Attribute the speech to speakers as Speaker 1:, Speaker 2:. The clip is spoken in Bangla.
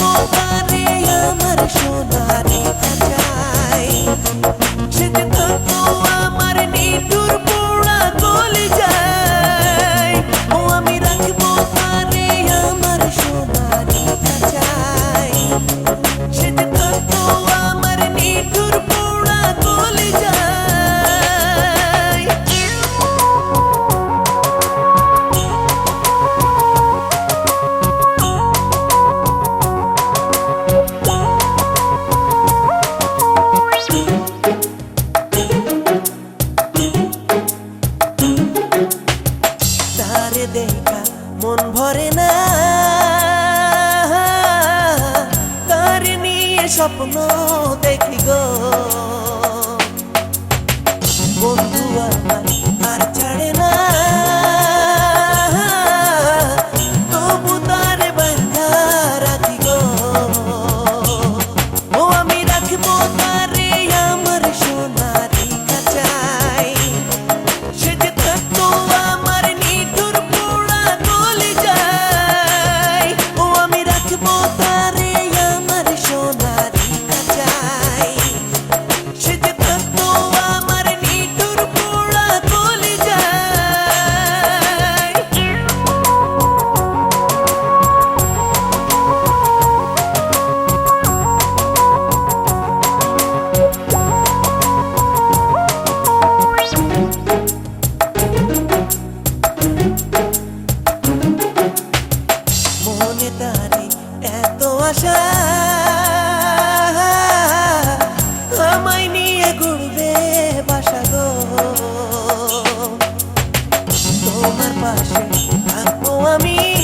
Speaker 1: Oh, দেখা মন ভরে না। তার নিয়ে স্বপ্ন দেখি গো। বন্ধু আমার আচ্ছা আশা আমায় নিয়ে ঘুরবে বাসা গো। আমি।